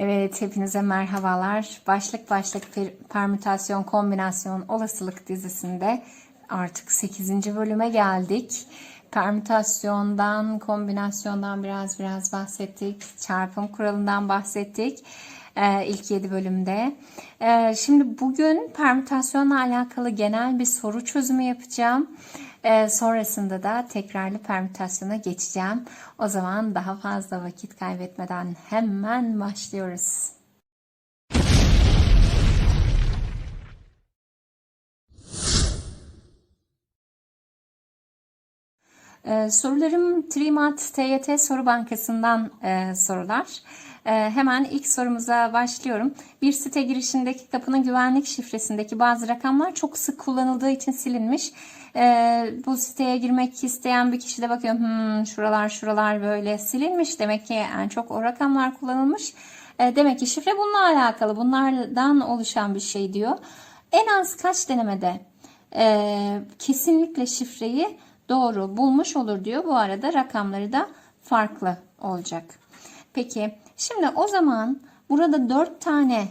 Evet, hepinize merhabalar. Başlık başlık per- permütasyon, kombinasyon, olasılık dizisinde artık 8. bölüme geldik. Permütasyondan, kombinasyondan biraz biraz bahsettik. Çarpım kuralından bahsettik. Ee, ilk 7 bölümde. Ee, şimdi bugün permütasyonla alakalı genel bir soru çözümü yapacağım. Ee, sonrasında da tekrarlı permütasyona geçeceğim. O zaman daha fazla vakit kaybetmeden hemen başlıyoruz. Ee, sorularım Trimat TYT Soru Bankası'ndan e, sorular. E, hemen ilk sorumuza başlıyorum. Bir site girişindeki kapının güvenlik şifresindeki bazı rakamlar çok sık kullanıldığı için silinmiş. E, bu siteye girmek isteyen bir kişi de bakıyor, hmm, şuralar şuralar böyle silinmiş. Demek ki en çok o rakamlar kullanılmış. E, demek ki şifre bununla alakalı, bunlardan oluşan bir şey diyor. En az kaç denemede kesinlikle şifreyi doğru bulmuş olur diyor. Bu arada rakamları da farklı olacak. Peki şimdi o zaman burada 4 tane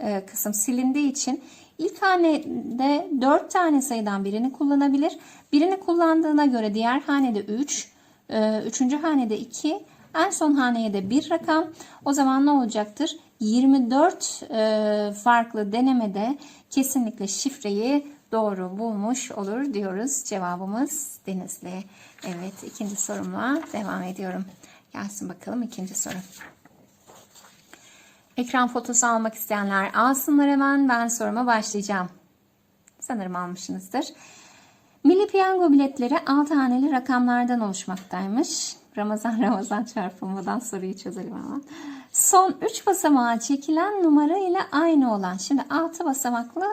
e, kısım silindiği için ilk hanede 4 tane sayıdan birini kullanabilir. Birini kullandığına göre diğer hanede 3, e, üçüncü hanede 2, en son haneye de bir rakam. O zaman ne olacaktır? 24 e, farklı denemede kesinlikle şifreyi doğru bulmuş olur diyoruz. Cevabımız Denizli. Evet ikinci sorumla devam ediyorum. Gelsin bakalım ikinci soru. Ekran fotosu almak isteyenler alsınlar hemen. Ben soruma başlayacağım. Sanırım almışsınızdır. Milli piyango biletleri 6 haneli rakamlardan oluşmaktaymış. Ramazan Ramazan çarpılmadan soruyu çözelim hemen. Son 3 basamağa çekilen numara ile aynı olan. Şimdi 6 basamaklı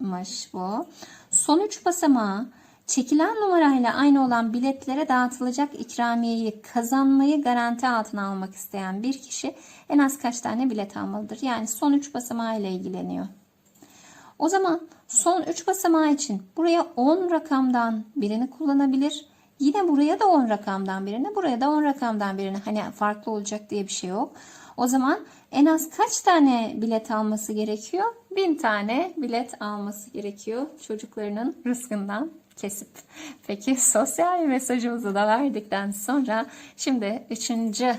mış bu. Son 3 basamağı çekilen numarayla aynı olan biletlere dağıtılacak ikramiyeyi kazanmayı garanti altına almak isteyen bir kişi en az kaç tane bilet almalıdır? Yani son 3 basamağı ile ilgileniyor. O zaman son 3 basamağı için buraya 10 rakamdan birini kullanabilir. Yine buraya da 10 rakamdan birini, buraya da 10 rakamdan birini. Hani farklı olacak diye bir şey yok. O zaman en az kaç tane bilet alması gerekiyor? Bin tane bilet alması gerekiyor çocuklarının rızkından kesip. Peki sosyal mesajımızı da verdikten sonra şimdi üçüncü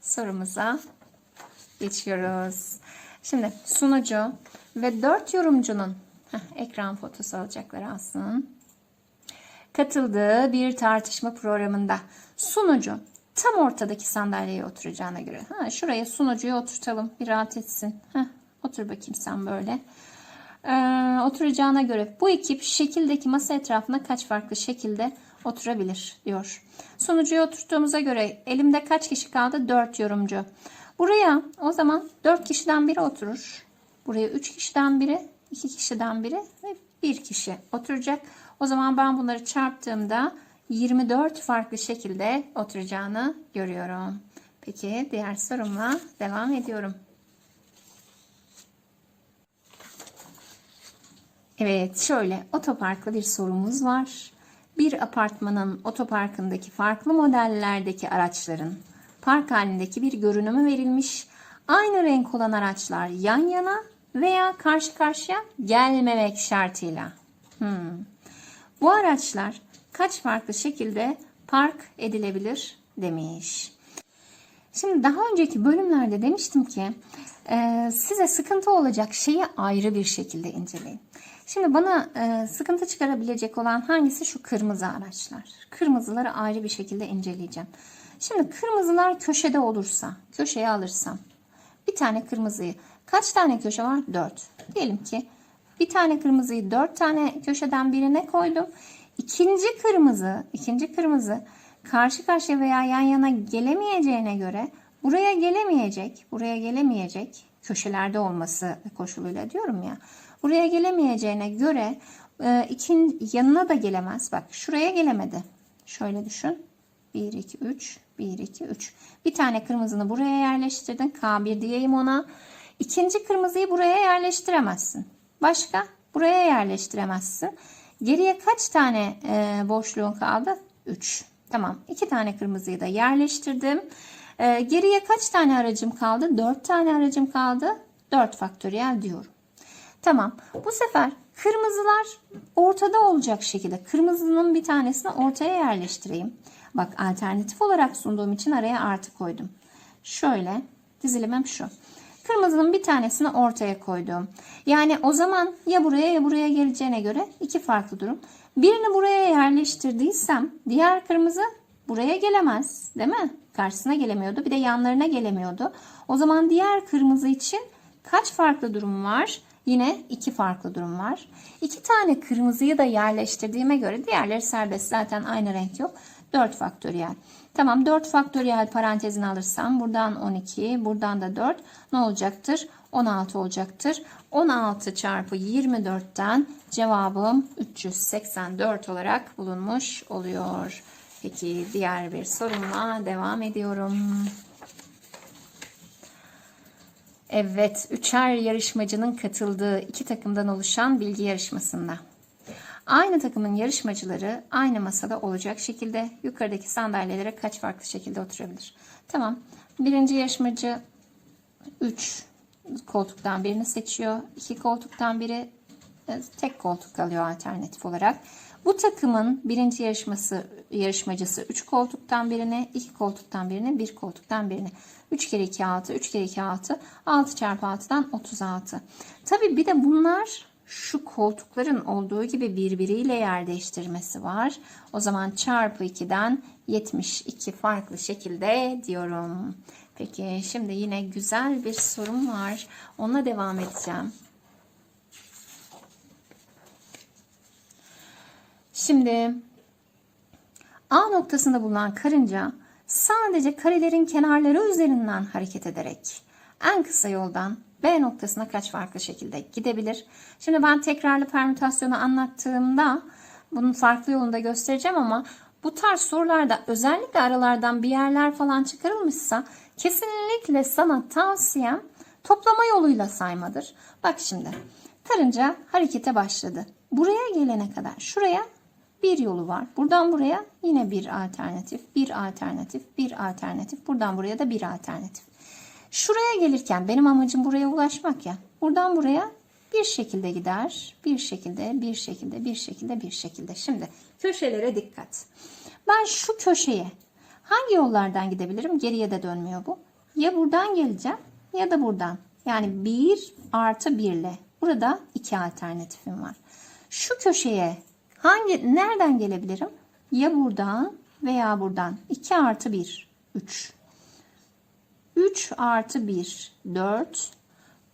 sorumuza geçiyoruz. Şimdi sunucu ve dört yorumcunun heh, ekran fotosu alacaklar alsın. Katıldığı bir tartışma programında sunucu tam ortadaki sandalyeye oturacağına göre. Ha, şuraya sunucuyu oturtalım. Bir rahat etsin. Heh, otur bakayım sen böyle. Ee, oturacağına göre bu ekip şekildeki masa etrafına kaç farklı şekilde oturabilir diyor. Sunucuyu oturttuğumuza göre elimde kaç kişi kaldı? 4 yorumcu. Buraya o zaman 4 kişiden biri oturur. Buraya 3 kişiden biri, 2 kişiden biri ve 1 kişi oturacak. O zaman ben bunları çarptığımda 24 farklı şekilde oturacağını görüyorum. Peki diğer sorumla devam ediyorum. Evet şöyle otoparklı bir sorumuz var. Bir apartmanın otoparkındaki farklı modellerdeki araçların park halindeki bir görünümü verilmiş. Aynı renk olan araçlar yan yana veya karşı karşıya gelmemek şartıyla. Hmm. Bu araçlar kaç farklı şekilde park edilebilir demiş. Şimdi daha önceki bölümlerde demiştim ki e, size sıkıntı olacak şeyi ayrı bir şekilde inceleyin. Şimdi bana e, sıkıntı çıkarabilecek olan hangisi şu kırmızı araçlar. Kırmızıları ayrı bir şekilde inceleyeceğim. Şimdi kırmızılar köşede olursa, köşeye alırsam bir tane kırmızıyı kaç tane köşe var? 4. Diyelim ki bir tane kırmızıyı 4 tane köşeden birine koydum. İkinci kırmızı, ikinci kırmızı karşı karşıya veya yan yana gelemeyeceğine göre buraya gelemeyecek, buraya gelemeyecek köşelerde olması koşuluyla diyorum ya. Buraya gelemeyeceğine göre e, ikin, yanına da gelemez. Bak şuraya gelemedi. Şöyle düşün. 1, 2, 3, 1, 2, 3. Bir tane kırmızını buraya yerleştirdin. K1 diyeyim ona. İkinci kırmızıyı buraya yerleştiremezsin. Başka? Buraya yerleştiremezsin. Geriye kaç tane e, boşluğun kaldı? 3. Tamam. 2 tane kırmızıyı da yerleştirdim. Ee, geriye kaç tane aracım kaldı? 4 tane aracım kaldı. 4 faktöriyel diyorum. Tamam. Bu sefer kırmızılar ortada olacak şekilde. Kırmızının bir tanesini ortaya yerleştireyim. Bak alternatif olarak sunduğum için araya artı koydum. Şöyle dizilimim şu. Kırmızının bir tanesini ortaya koydum. Yani o zaman ya buraya ya buraya geleceğine göre iki farklı durum. Birini buraya yerleştirdiysem diğer kırmızı buraya gelemez değil mi? Karşısına gelemiyordu bir de yanlarına gelemiyordu. O zaman diğer kırmızı için kaç farklı durum var? Yine iki farklı durum var. İki tane kırmızıyı da yerleştirdiğime göre diğerleri serbest zaten aynı renk yok. 4 faktöriyel. Tamam 4 faktöriyel parantezini alırsam buradan 12 buradan da 4 ne olacaktır? 16 olacaktır. 16 çarpı 24'ten cevabım 384 olarak bulunmuş oluyor. Peki diğer bir sorumla devam ediyorum. Evet, üçer yarışmacının katıldığı iki takımdan oluşan bilgi yarışmasında. Aynı takımın yarışmacıları aynı masada olacak şekilde yukarıdaki sandalyelere kaç farklı şekilde oturabilir? Tamam. Birinci yarışmacı 3 koltuktan birini seçiyor. 2 koltuktan biri e, tek koltuk alıyor alternatif olarak. Bu takımın birinci yarışması yarışmacısı 3 koltuktan birini, 2 koltuktan birini, 1 koltuktan birini. 3 kere 2 6, 3 kere 2 6, 6 çarpı 6'dan 36. Tabi bir de bunlar şu koltukların olduğu gibi birbiriyle yer değiştirmesi var. O zaman çarpı 2'den 72 farklı şekilde diyorum. Peki şimdi yine güzel bir sorum var. Onunla devam edeceğim. Şimdi A noktasında bulunan karınca sadece karelerin kenarları üzerinden hareket ederek en kısa yoldan B noktasına kaç farklı şekilde gidebilir? Şimdi ben tekrarlı permütasyonu anlattığımda bunun farklı yolunu da göstereceğim ama bu tarz sorularda özellikle aralardan bir yerler falan çıkarılmışsa kesinlikle sana tavsiyem toplama yoluyla saymadır. Bak şimdi karınca harekete başladı. Buraya gelene kadar şuraya bir yolu var. Buradan buraya yine bir alternatif, bir alternatif, bir alternatif. Buradan buraya da bir alternatif. Şuraya gelirken benim amacım buraya ulaşmak ya. Buradan buraya bir şekilde gider. Bir şekilde, bir şekilde, bir şekilde, bir şekilde. Şimdi köşelere dikkat. Ben şu köşeye hangi yollardan gidebilirim? Geriye de dönmüyor bu. Ya buradan geleceğim ya da buradan. Yani 1 artı 1 ile. Burada iki alternatifim var. Şu köşeye hangi nereden gelebilirim? Ya buradan veya buradan. 2 artı 1 3. 3 artı 1 4.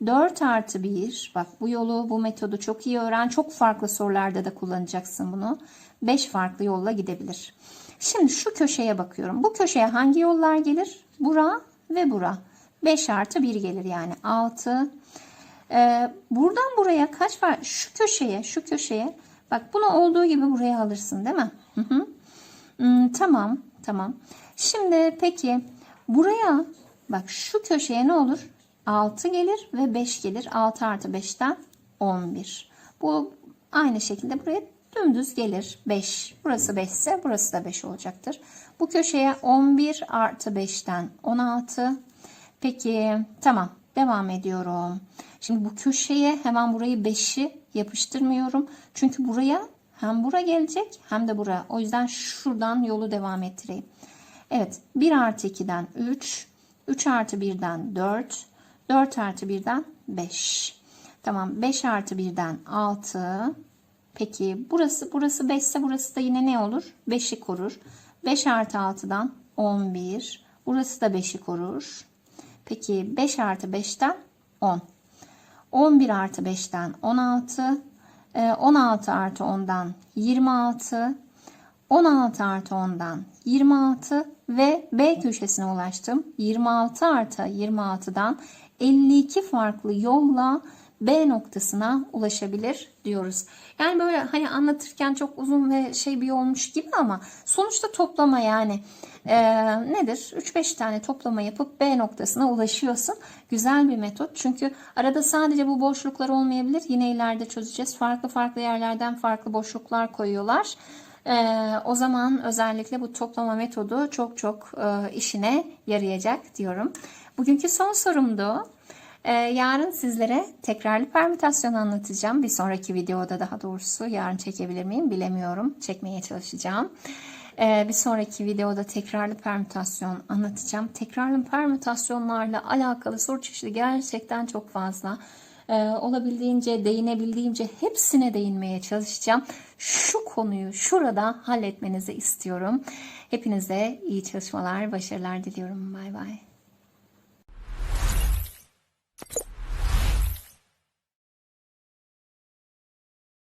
4 artı 1 bak bu yolu bu metodu çok iyi öğren. Çok farklı sorularda da kullanacaksın bunu. 5 farklı yolla gidebilir. Şimdi şu köşeye bakıyorum. Bu köşeye hangi yollar gelir? Bura ve bura. 5 artı 1 gelir yani 6. Ee, buradan buraya kaç var? Şu köşeye şu köşeye. Bak bunu olduğu gibi buraya alırsın değil mi? Hı hı. Hmm, tamam tamam. Şimdi peki buraya Bak şu köşeye ne olur? 6 gelir ve 5 gelir. 6 artı 5'ten 11. Bu aynı şekilde buraya dümdüz gelir. 5. Burası 5 ise burası da 5 olacaktır. Bu köşeye 11 artı 5'ten 16. Peki tamam devam ediyorum. Şimdi bu köşeye hemen burayı 5'i yapıştırmıyorum. Çünkü buraya hem bura gelecek hem de bura. O yüzden şuradan yolu devam ettireyim. Evet 1 artı 2'den 3. 3 artı 1'den 4. 4 artı 1'den 5. Tamam 5 artı 1'den 6. Peki burası burası 5 ise burası da yine ne olur? 5'i korur. 5 artı 6'dan 11. Burası da 5'i korur. Peki 5 artı 5'ten 10. 11 artı 5'ten 16. 16 artı 10'dan 26. 16 artı 10'dan 26 ve B köşesine ulaştım. 26 artı 26'dan 52 farklı yolla B noktasına ulaşabilir diyoruz. Yani böyle hani anlatırken çok uzun ve şey bir olmuş gibi ama sonuçta toplama yani e, nedir? 3-5 tane toplama yapıp B noktasına ulaşıyorsun. Güzel bir metot çünkü arada sadece bu boşluklar olmayabilir. Yine ileride çözeceğiz. Farklı farklı yerlerden farklı boşluklar koyuyorlar. Ee, o zaman özellikle bu toplama metodu çok çok e, işine yarayacak diyorum. Bugünkü son sorumdu. Ee, yarın sizlere tekrarlı permütasyon anlatacağım. Bir sonraki videoda daha doğrusu yarın çekebilir miyim bilemiyorum. Çekmeye çalışacağım. Ee, bir sonraki videoda tekrarlı permütasyon anlatacağım. Tekrarlı permütasyonlarla alakalı soru çeşidi gerçekten çok fazla. Ee, olabildiğince, değinebildiğimce hepsine değinmeye çalışacağım. Şu konuyu şurada halletmenizi istiyorum. Hepinize iyi çalışmalar, başarılar diliyorum. Bay bay.